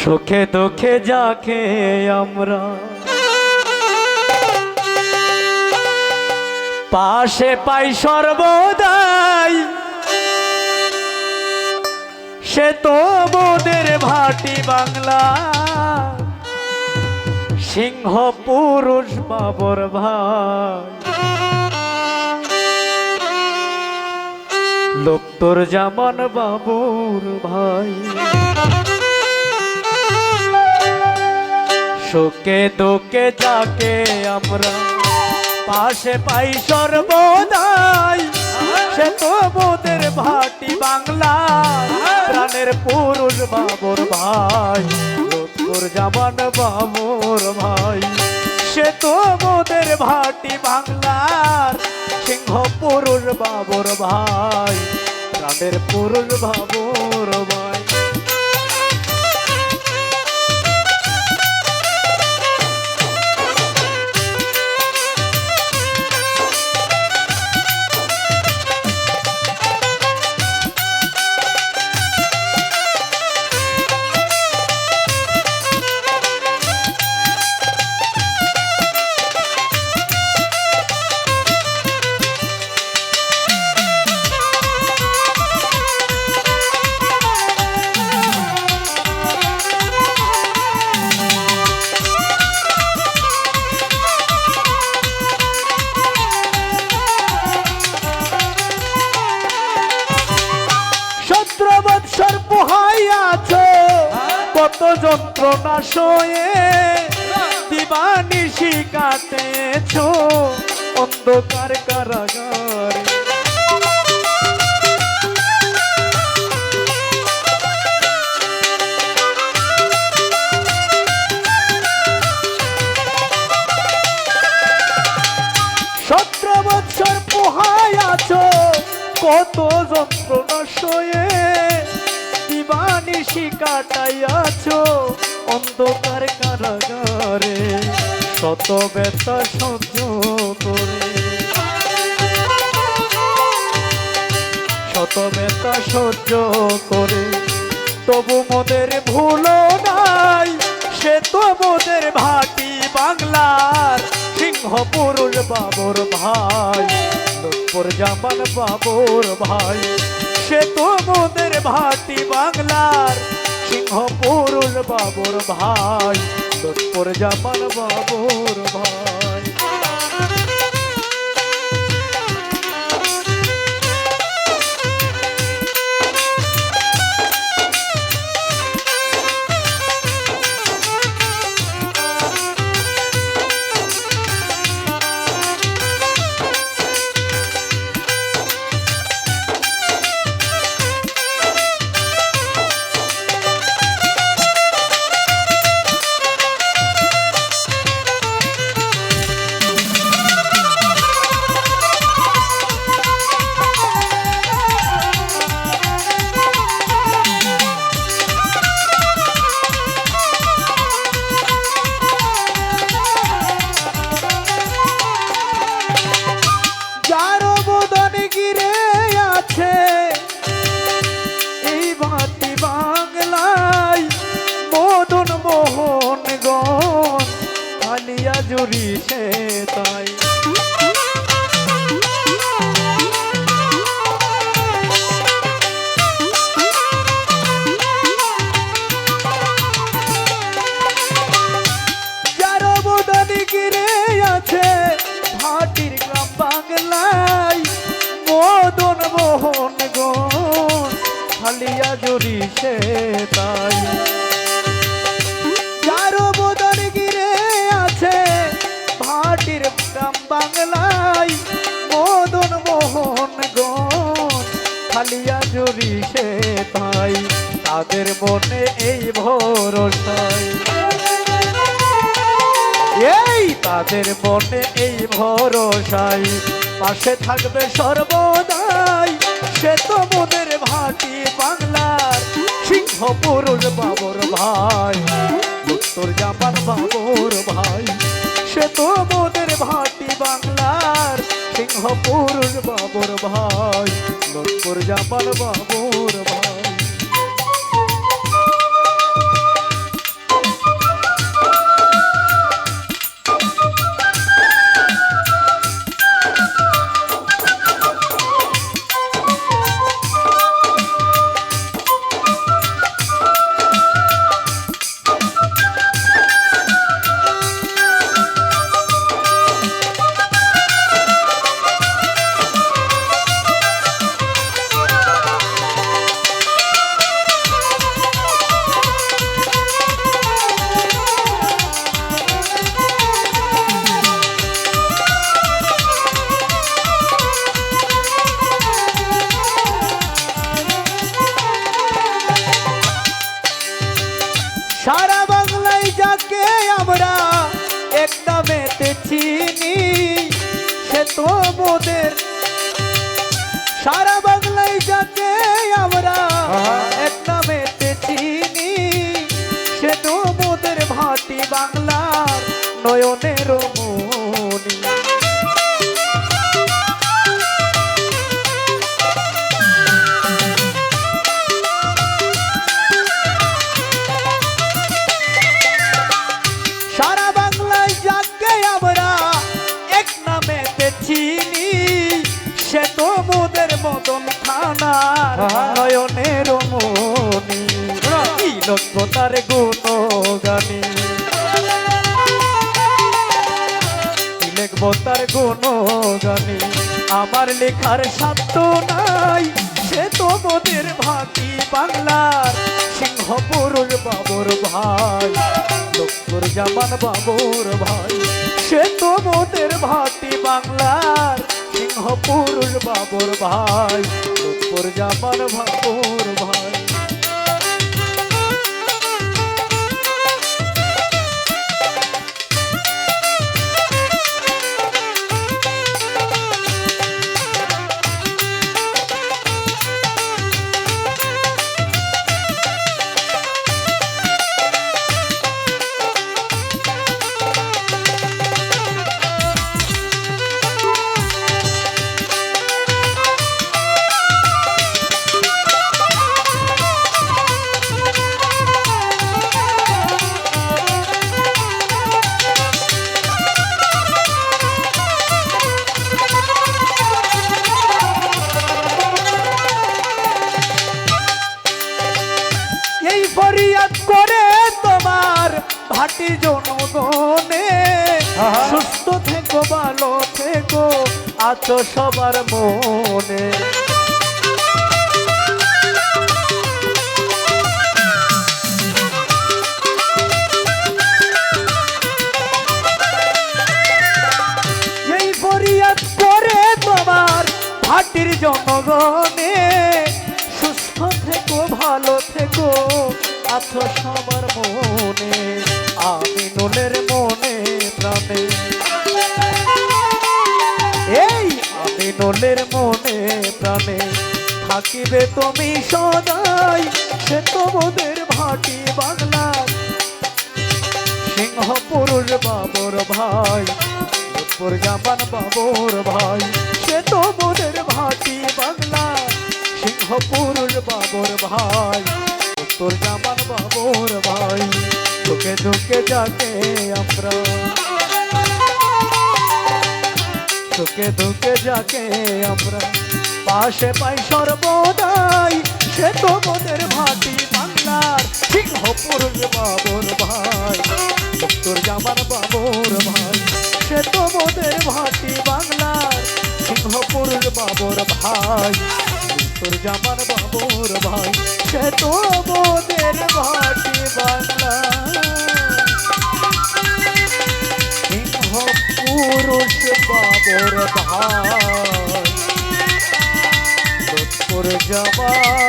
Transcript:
সুখে দুঃখে যাকে আমরা পাশে পাই সর্বদাই, সে তো মোদের ভাটি বাংলা। সিংহ পুরুষ বাবর ভাই। লোকতর জামান বাবুর ভাই। সুখে দুঃখে যাকে আমরা পাশে পাই সর্বদাই, সে তো মোদের ভাটি বাংলা, প্রাণের পুরুষ বাবর ভাই লোকতর জামান বাবুর ভাই। সে তো মোদের ভাটি বাংলার সিংহ পুরুষ বাবর ভাই, প্রাণের পুরুষ বাবর ভাই। যন্ত্রণা সয়ে দিবানিশি কাটেছ অন্ধকার কারাগারে। কত যন্ত্রণা সয়ে দিবানিশি কাটাইয়াছ অন্ধকার কারাগারে, শত ব্যথা সহ্য করে। শত ব্যথা সহ্য করে, তবু মোদের ভুলো নাই, সে তো মোদের ভাটি বাংলার সিংহ বাবর ভাই, লোকপুর জামান বাবর ভাই, সে তো ভাটি বাংলার সিংহ পুরুল বাবর ভাই লোকপুর জামান বাবর ভাই। খালিয়া জুড়ি সে তাই। যার বদন গিরে আছে, ভাটির গ্রাম বাংলায়, মদন মোহন গন খালিয়া জুড়ি সে তাই। তাদের মনে এই ভরসায়। এই তাদের মনে এই ভরসাই পাশে থাকবে সর্বদাই সে তো মোদের ভাটি বাংলার সিংহ পুরুষ বাবর ভাই, উত্তর জাপান বাবর ভাই। সে তো মোদের ভাটি বাংলার সিংহ পুরুষ বাবর ভাই উত্তর জাপান বাবর সে সারা বাংলায় যাতে আমরা। এক নামে চিনি সে তো মোদের ভাটি বাংলার নয়নের তার গুণগানি। লিখব তার গুণগানি। আমার লেখার সাধ্য নাই, সে তো ভাটি বাংলার সিংহ পুরুষ বাবুর ভাই। লক্ষ্মর জামান বাবুর ভাই, সে তো ভাটি বাংলার সিংহ পুরুষ বাবুর ভাই। লক্ষ্মর জামান বাবুর ভাই। আহা। সুস্থ থেকো, ভালো থেকো, আছো সবার মনে জনগণে, সুস্থ থেকো, ভালো থেকো, আছো সবার মনে আমি নুনের মনে প্রাণে। এই আমি নুনের মনে প্রাণে। থাকিবে তুমি সদাই, সে তোমাদের ভাটি বাংলার সিংহ পুরুষ বাবর ভাই, উত্তর জামান বাবর ভাই, সে তো মোদের ভাটি বাংলা সিংহ পুরুষ বাবর ভাই উত্তর জামান বাবর ভাই, ঢুকে ঢুকে যাকে আমরা। ঢুকে ঢুকে যাকে আমরা। পাশে পাই সর্বদাই, সে তো মোদের ভাটি বাংলার সিংহ পুরুষ বাবর উত্তর জামার বাবুর ভাই, সে তো মোদের ভাটি বাংলা। সিংহ পুরুষ বাবুর ভাই, তোর ভাই